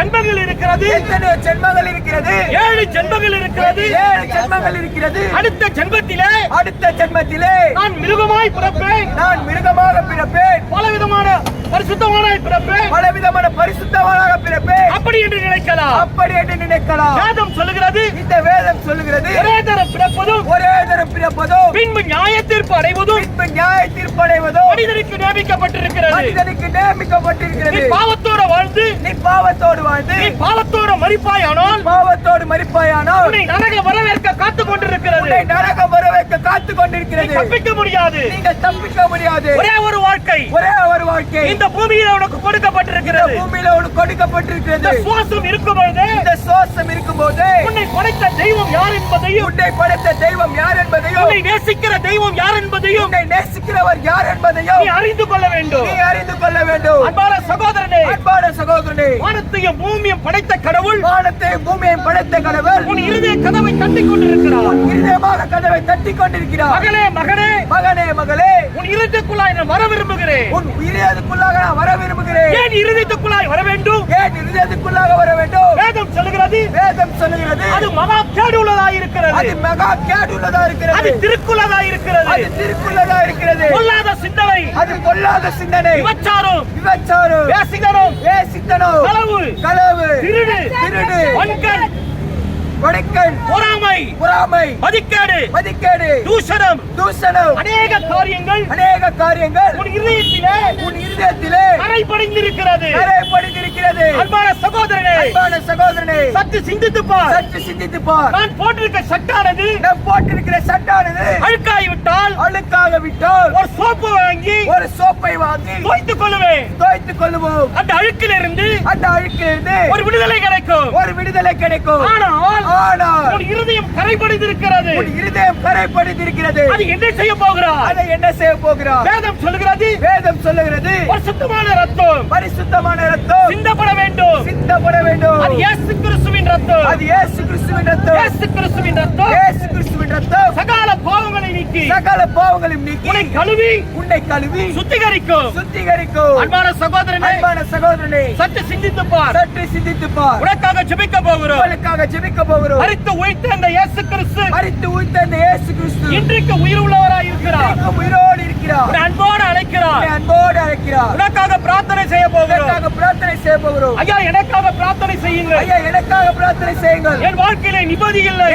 ஜென்மங்கள் இருக்கிறது. எத்தனையோ ஜென்மங்கள் இருக்கிறது. ஏழு ஜென்மங்கள் இருக்கிறது. ஏழு ஜென்மங்கள் இருக்கிறது. அடுத்த ஜென்மத்திலே அடுத்த ஜென்மத்திலே நான் மிருகமாய் பிறப்பேன். நான் மிருகமாக பிறப்பேன். பலவிதமான பரிசுத்தமானாய் பிறப்பேன். பலவிதமான பரிசுத்தவனாக பிறப்பேன். அப்படி என்று நினைக்கலாம். அப்படி என்று நினைக்கலாம். வேதம் சொல்லுகிறது. இந்த வேதம் சொல்லுகிறது. ஒரே தரம் பிறப்பதும் ஒரே தரம் பிறப்பதோ பின்பு நியாய தீர்ப்பு அடைவதும் பின்பு நியாய தீர்ப்படைவதோ மனிதனுக்கு நியமிக்கப்பட்டிருக்கிறது. மனிதனுக்கு நியமிக்கப்பட்டிருக்கிறது. பாவத்தோட வாழ்ந்து நீ பாவத்தோடு வாழ்ந்து நீ பாவத்தோட மறிப்பாயானால் பாவத்தோடு மறிப்பாயானால் உன்னை நரக வரவேற்க காத்துக் கொண்டிருக்கிறது. உன்னை நரகம் வர வைக்க காத்து கொண்டிருக்கிறது தப்பிக்க முடியாது. நீங்கள் தப்பிக்க முடியாது. ஒரே ஒரு வாழ்க்கை. ஒரே ஒரு வாழ்க்கை. இந்த பூமியில உனக்கு கொடுக்கப்பட்டிருக்கிறது. பூமியில உனக்கு கொடுக்கப்பட்டிருக்கிறது. சுவாசம் இருக்கும் பொழுது இந்த சுவாசம் இருக்கும்போது உன்னை படைத்த தெய்வம் யார் என்பதையும் உன்னை படைத்த தெய்வம் யார் என்பதையும் உன்னை நேசிக்கிற தெய்வம் யார் என்பதையும் உன்னை நேசிக்கிறவர் யார் என்பதையும் நீ அறிந்து கொள்ள வேண்டும். நீ அறிந்து கொள்ள வேண்டும். அன்பான சகோதரனே வானத்தையும் பூமியும் படைத்த கடவுள் வானத்தை பூமியையும் படைத்த கடவுள் உன் இருதய கதவை தட்டிக் கொண்டிருக்கிறார். இருதயமாக கதவை தட்டி கொண்டிருக்கிறார். மகளே மகனே மகனே மகளே. உன் இருதயக்குள்ளாய் நான் வர விரும்புகிறேன். உன் இதயத்துக்குள்ளாக நான் வர விரும்புகிறேன். ஏன் இருதயத்துக்குள்ளாய் வர வேண்டும்? ஏன் இதயத்துக்குள்ளாக வர வேண்டும்? வேதம் சொல்லுகிறது. வேதம் சொல்லுகிறது. அது மகா கேடு உள்ளதாய் இருக்கிறது. அது மெகா கேடுள்ளதா அது இருக்கிறது திருக்குள்ளதாய் இருக்கிறது. அது திருக்குள்ளதா இருக்கிறது. கொல்லாத சிந்தனை. அது கொல்லாத சிந்தனை. விபச்சாரம். விபச்சாரம். வேசிகரம் வேசித்தனம் களவு. களவு. திருடு. திருடு. வன்கண். கொடைக்கல் பொறாமை. பொறாமை. மதிக்கேடு. மதிக்கேடு. தூஷணம். தூசணம் அநேக காரியங்கள். அநேக காரியங்கள். உன் இதயத்திலே உன் இருதயத்திலே கரை படிந்திருக்கிறது நிறைப்படைந்திருக்கிறது அன்பான சகோதரனே. அன்பான சகோதரனே. சற்று சிந்தித்து பார். சற்று சிந்தித்து பார். நான் போட்டிருக்க சட்டானது நாம் போட்டிருக்கிற சட்டானது அழுக்காய் விட்டால் அழுக்காக விட்டால் ஒரு சோப்பு வாங்கி ஒரு சோப்பை வாங்கி தோய்த்துக் கொள்ளுவேன் துவைத்துக் கொள்ளுவோம். அந்த அழுக்கிலிருந்து அந்த அழுக்கிலிருந்து ஒரு விடுதலை கிடைக்கும். ஒரு விடுதலை கிடைக்கும். ஆனால் ஆனால் உன் இருதயம் கரைபடிந்திருக்கிறது. உன் இருதயம் கரைப்படுத்திருக்கிறது அது என்ன செய்ய போகிறார்? அதை என்ன செய்ய போகிறார்? வேதம் சொல்லுகிறது. வேதம் சொல்லுகிறது. ஒரு சுத்தமான ரத்தம். பரிசுத்தமான ரத்தம். சிந்தப்பட வேண்டும். சிந்தப்பட வேண்டும். அது இயேசு கிறிஸ்துவின் ரத்தம். அது இயேசு கிறிஸ்துவின் ரத்தம். இயேசு கிறிஸ்துவின் ரத்தம். இயேசு கிறிஸ்துவின் நீக்கி சகல பாவங்களையும் நீக்கி உன்னை கழுவி உன்னை கழுவி சுத்திகரிக்கும். சுத்திகரிக்கும். அன்பான சகோதரனே அன்பான சகோதரனே சற்று சிந்தித்து பார். சற்று சிந்தித்து பார். உனக்காக ஜெபிக்க போகிறோம். உங்களுக்காக ஜெபிக்க போகிறோம். மரித்து உயிர்த்த அந்த இயேசு கிறிஸ்து மரித்து உயிர்த்த இந்த இயேசு கிறிஸ்து இன்றைக்கு உயிர் உள்ளவராய் இருக்கிறார் உயிரோடு இருக்கிறார். அன்போடு அழைக்கிறார். அன்போடு அழைக்கிறார். உனக்காக பிரார்த்தனை செய்ய போகிறோம். உனக்காக பிரார்த்தனை செய்ய போகிறோம். ஐயா எனக்காக பிரார்த்தனை செய்யுங்கள். ஐயா எனக்காக பிரார்த்தனை செய்யுங்கள். என் வாழ்க்கையில நிம்மதி இல்லை.